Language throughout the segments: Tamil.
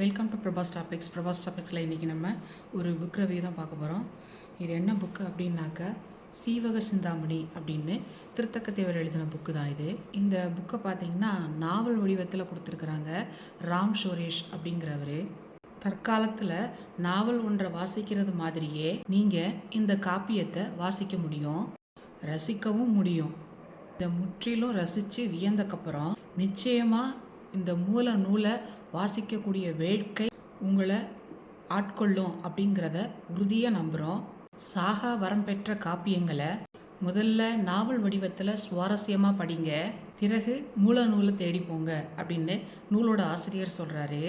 Welcome to Prabhas topics Prabhas டாபிக்ஸில் இன்றைக்கி நம்ம ஒரு புக் ரிவ்யூ தான் பார்க்க போகிறோம் இது என்ன புக்கு அப்படின்னாக்கா சீவக சிந்தாமணி அப்படின்னு திருத்தக்கத்தேவர் எழுதின புக்கு தான் இது. இந்த புக்கை பார்த்தீங்கன்னா நாவல் வடிவத்தில் கொடுத்துருக்குறாங்க ராம் சுரேஷ் அப்படிங்கிறவர். தற்காலத்தில் நாவல் ஒன்றை வாசிக்கிறது மாதிரியே நீங்கள் இந்த காப்பியத்தை வாசிக்க முடியும் ரசிக்கவும் முடியும். இதை முற்றிலும் ரசித்து வியந்தக்கப்புறம் நிச்சயமாக இந்த மூல நூலை வாசிக்கக்கூடிய வேட்கை உங்களை ஆட்கொள்ளும் அப்படிங்கிறத உறுதியாக நம்புகிறோம் சாகா வரம் பெற்ற காப்பியங்களை முதல்ல நாவல் வடிவத்தில் சுவாரஸ்யமாக படிங்க. பிறகு மூல நூலை தேடி போங்க அப்படின்னு நூலோட ஆசிரியர் சொல்கிறாரு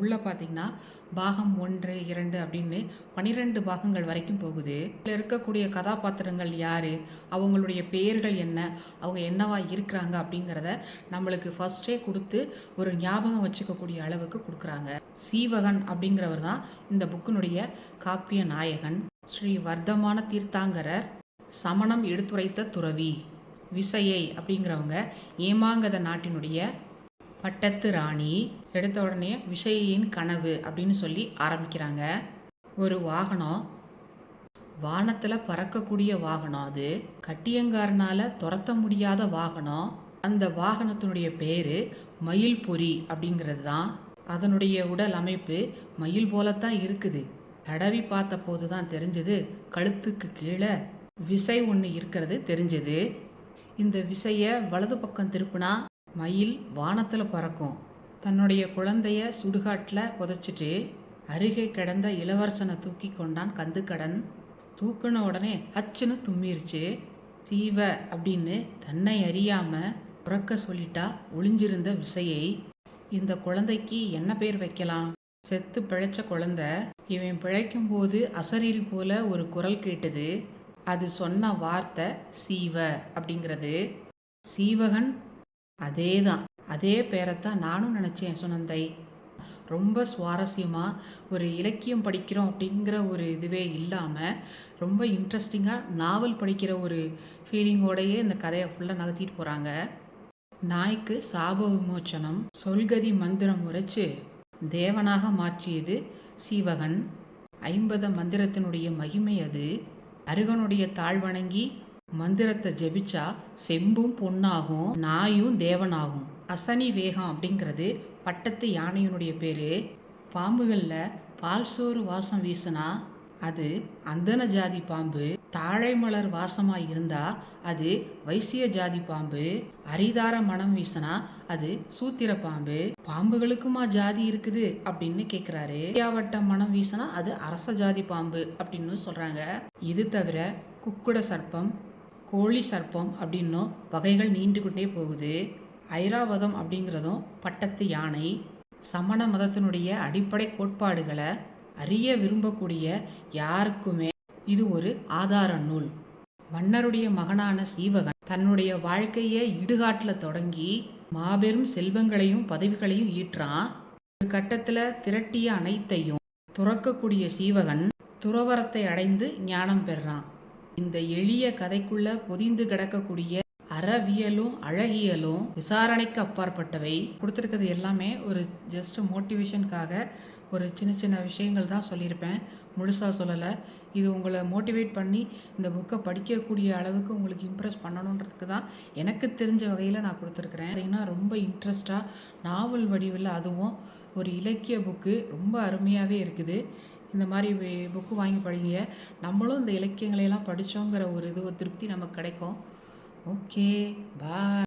உள்ளே பார்த்தீங்கன்னா பாகம் ஒன்று இரண்டு அப்படின்னு பன்னிரெண்டு பாகங்கள் வரைக்கும் போகுது. இதில் இருக்கக்கூடிய கதாபாத்திரங்கள் யார்? அவங்களுடைய பெயர்கள் என்ன? அவங்க என்னவா இருக்கிறாங்க அப்படிங்கிறத நம்மளுக்கு ஃபஸ்ட்டே கொடுத்து ஒரு ஞாபகம் வச்சுக்கக்கூடிய அளவுக்கு கொடுக்குறாங்க. சீவகன் அப்படிங்கிறவர் தான் இந்த புக்கினுடைய காப்பிய நாயகன். ஸ்ரீ வர்த்தமான தீர்த்தாங்கரர் சமணம் எடுத்துரைத்த துறவி விசையை அப்படிங்கிறவங்க ஏமாங்கத நாட்டினுடைய பட்டத்து ராணி எடுத்த உடனே விஷயின் கனவு அப்படின்னு சொல்லி ஆரம்பிக்கிறாங்க. ஒரு வாகனம். வானத்தில் பறக்கக்கூடிய வாகனம் அது. கட்டியங்காரனால் துரத்த முடியாத வாகனம். அந்த வாகனத்தினுடைய பேர் மயில் பொறி அப்படிங்கிறது தான் அதனுடைய உடல் அமைப்பு மயில் போலத்தான் இருக்குது. தடவி பார்த்த போது தான் தெரிஞ்சது. கழுத்துக்கு கீழே விசை ஒன்று இருக்கிறது தெரிஞ்சது. இந்த விசையை வலது பக்கம் திருப்பினா மயில் வானத்தில் பறக்கும். தன்னுடைய குழந்தைய சுடுகாட்டில் புதைச்சிட்டு அருகே கிடந்த இளவரசனை தூக்கி கொண்டான் கந்துக்கடன். தூக்குன உடனே அச்சுன்னு தும்மிருச்சு. சீவ அப்படின்னு தன்னை அறியாம உறக்க சொல்லிட்டா ஒளிஞ்சிருந்த விசையை. இந்த குழந்தைக்கு என்ன பேர் வைக்கலாம்? செத்து பிழைச்ச குழந்தை. இவன் பிழைக்கும் போது அசரீரி போல ஒரு குரல் கேட்டது. அது சொன்ன வார்த்தை சீவ அப்படிங்கிறது. சீவகன் அதே தான் அதே பேரைத்தான் நானும் நினச்சேன் சுனந்தை. ரொம்ப சுவாரஸ்யமாக ஒரு இலக்கியம் படிக்கிறோம் அப்படிங்கிற ஒரு இதுவே இல்லாமல் ரொம்ப இன்ட்ரெஸ்டிங்காக நாவல் படிக்கிற ஒரு ஃபீலிங்கோடையே இந்த கதையை ஃபுல்லாக நகர்த்திட்டு போகிறாங்க நாய்க்கு சாப விமோச்சனம் சொல்கதி மந்திரம் உரைச்சு தேவனாக மாற்றியது சீவகன். ஐம்பது மந்திரத்தினுடைய மகிமை அது. அருகனுடைய தாழ்வணங்கி மந்திரத்தை ஜெபிச்சா செம்பும் பொன்னாகும் நாயும் தேவனாகும். அசனி வேகம் அப்படிங்கிறது பட்டத்து யானையினுடைய பேர். பாம்புகளில் பால் சோறு வாசம் வீசினா அது அந்தன ஜாதி பாம்பு தாழை மலர் வாசமாக இருந்தா அது வைசிய ஜாதி பாம்பு அரிதார மனம் வீசினா அது சூத்திர பாம்பு. பாம்புகளுக்குமா ஜாதி இருக்குது அப்படின்னு கேட்குறாரு வட்டம் மனம் வீசினா அது அரச ஜாதி பாம்பு அப்படின்னு சொல்கிறாங்க இது தவிர குக்குட சர்ப்பம் கோழி சர்ப்பம் அப்படின்னும் வகைகள் நீண்டு கொண்டே போகுது. ஐராவதம் அப்படிங்கிறதும் பட்டத்து யானை சமண மதத்தினுடைய அடிப்படை கோட்பாடுகளை அறிய விரும்பக்கூடிய யாருக்குமே இது ஒரு ஆதார நூல். மன்னருடைய மகனான சீவகன் தன்னுடைய வாழ்க்கையை இடுகாட்டில் தொடங்கி மாபெரும் செல்வங்களையும் பதவிகளையும் ஈற்றான். ஒரு கட்டத்தில் திரட்டிய அனைத்தையும் துறக்கக்கூடிய சீவகன் துறவரத்தை அடைந்து ஞானம் பெறான். இந்த எளிய கதைக்குள்ள பொதிந்து கிடக்கக்கூடிய அறவியலும் அழகியலும் விசாரணைக்கு அப்பாற்பட்டவை. கொடுத்துருக்கிறது எல்லாமே ஒரு ஜஸ்ட் மோட்டிவேஷனுக்காக ஒரு சின்ன சின்ன விஷயங்கள் தான் சொல்லியிருப்பேன். முழுசாக சொல்லலை. இது உங்களை மோட்டிவேட் பண்ணி இந்த புக்கை படிக்கக்கூடிய அளவுக்கு உங்களுக்கு இம்ப்ரெஸ் பண்ணணுன்றதுக்கு தான் எனக்கு தெரிஞ்ச வகையில் நான் கொடுத்துருக்குறேன். ஏன்னா ரொம்ப இன்ட்ரெஸ்டாக நாவல் வடிவில் அதுவும் ஒரு இலக்கிய புக்கு ரொம்ப அருமையாகவே இருக்குது. இந்த மாதிரி புக்கு வாங்கி படிங்க. நம்மளும் இந்த இலக்கியங்களையெல்லாம் படித்தோங்கிற ஒரு இது ஒரு திருப்தி நமக்கு கிடைக்கும். Okay bye